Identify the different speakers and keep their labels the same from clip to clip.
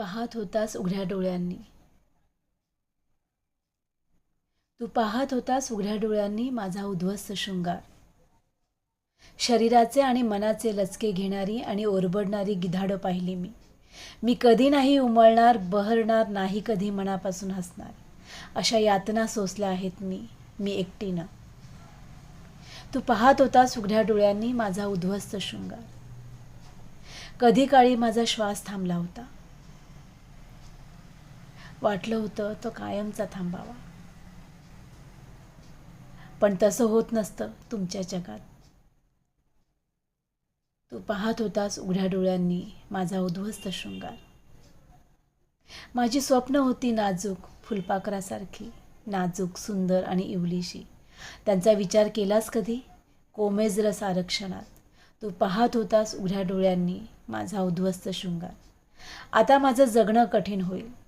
Speaker 1: पाहत होतास उघड्या डोळ्यांनी. तू पाहत होतास उघड्या डोळ्यांनी माझा उद्ध्वस्त शृंगार. शरीराचे आणि मनाचे लचके घेणारी आणि ओरबडणारी गिधाडं पाहिली मी. मी कधी नाही उमळणार बहरणार नाही कधी मनापासून हसणार. अशा यातना सोसल्या आहेत मी मी एकटीनं. तू पाहत होतास उघड्या डोळ्यांनी माझा उद्ध्वस्त शृंगार. कधी काळी माझा श्वास थांबला होता. वाटलं होतं तो कायमचा थांबावा. पण तसं होत नसतं तुमच्या जगात. तू पाहत होतास उघड्या डोळ्यांनी माझा उद्ध्वस्त शृंगार. माझी स्वप्न होती नाजूक फुलपाखरासारखी नाजूक सुंदर आणि इवलीशी. त्यांचा विचार केलास कधी? कोमेज रस आरक्षणात तू पाहत होतास उघड्या डोळ्यांनी माझा उद्ध्वस्त शृंगार. आता माझं जगणं कठीण होईल.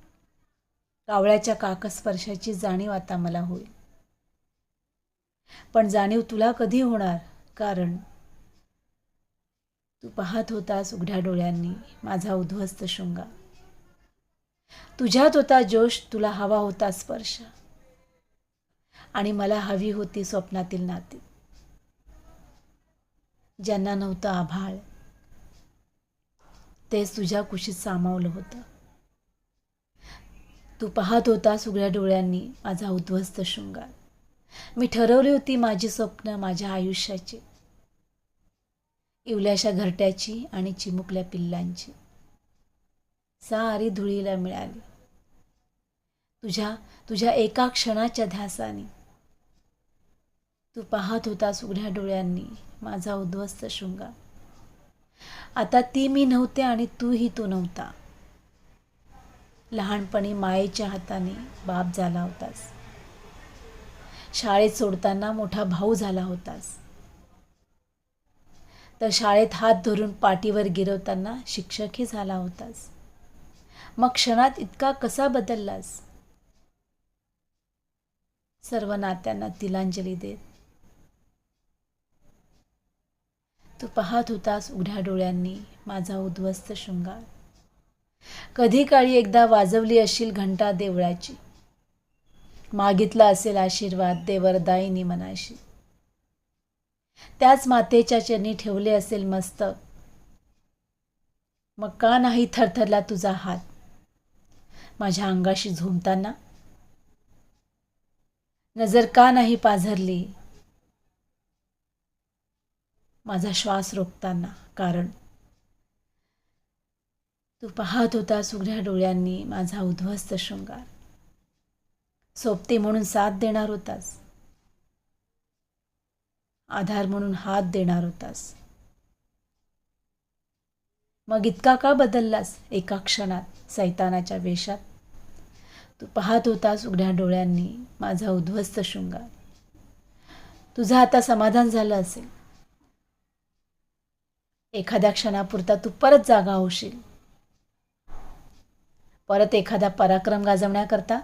Speaker 1: कावळ्याच्या काकस्पर्शाची जाणीव आता मला होईल. पण जाणीव तुला कधी होणार? कारण तू पाहत होतास उघड्या डोळ्यांनी माझा उद्ध्वस्त शृंगा तुझ्यात होता जोश तुला हवा होता स्पर्श. आणि मला हवी होती स्वप्नातील नाती. ज्यांना नव्हतं आभाळ तेच तुझ्या कुशीत सामावलं होतं. तू पाहत होता उघड्या डोळ्यांनी माझा उद्ध्वस्त शृंगार. मी ठरवली होती माझी स्वप्न माझ्या आयुष्याची. इवल्याशा घरट्याची आणि चिमुकल्या पिल्लांची. सारी धुळीला मिळाली. तुझ्या तुझ्या एका क्षणाच्या ध्यासाने. तू पाहत होता सुगड्या डोळ्यांनी माझा उद्ध्वस्त शृंगार. आता ती मी नव्हते आणि तूही तू नव्हता. लहानपणी मायेच्या हाताने बाप झाला होतास. शाळेत सोडताना मोठा भाऊ झाला होतास. तर शाळेत हात धरून पाठीवर गिरवताना शिक्षकही झाला होतास. मग क्षणात इतका कसा बदललास? सर्व नात्यांना तिलांजली देत. तू पाहत होतास उघड्या डोळ्यांनी माझा उद्ध्वस्त शृंगार. कधी काळी एकदा वाजवली असेल घंटा देवळाची. मागितला असेल आशीर्वाद देवरदायिनी मनाशी. त्याच मातेच्या चरणी ठेवले असेल मस्तक. मग का नाही थरथरला तुझा हात? माझ्या अंगाशी झोंबताना नजर का नाही पाझरली? माझा श्वास रोखताना कारण तू पाहत होता सुगड्या डोळ्यांनी माझा उद्ध्वस्त शृंगार. सोबते म्हणून साथ देणार होतास. आधार म्हणून हात देणार होतास. मग इतका का बदललास एका क्षणात सैतानाच्या वेशात? तू पाहत होतास उघड्या डोळ्यांनी माझा उद्ध्वस्त शृंगार. तुझं आता समाधान झालं असेल. एखाद्या क्षणापुरता तू परत जागा होशील परत एखादा पराक्रम गाजवण्याकरता?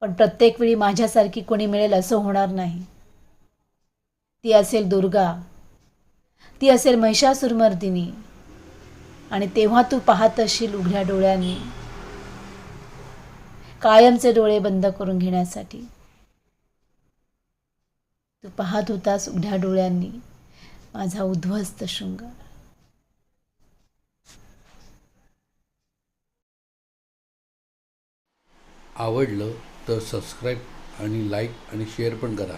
Speaker 1: पण प्रत्येक वेळी माझ्यासारखी कोणी मिळेल असं होणार नाही. ती असेल दुर्गा. ती असेल महिषासुरमर्दिनी आणि तेव्हा तू पाहत असशील उघड्या डोळ्यांनी. कायमचे डोळे बंद करून घेण्यासाठी. तू पाहत होतास उघड्या डोळ्यांनी. माझा उद्ध्वस्त शृंगार.
Speaker 2: आवडलं तर सबस्क्राईब आणि लाईक आणि शेअर पण करा.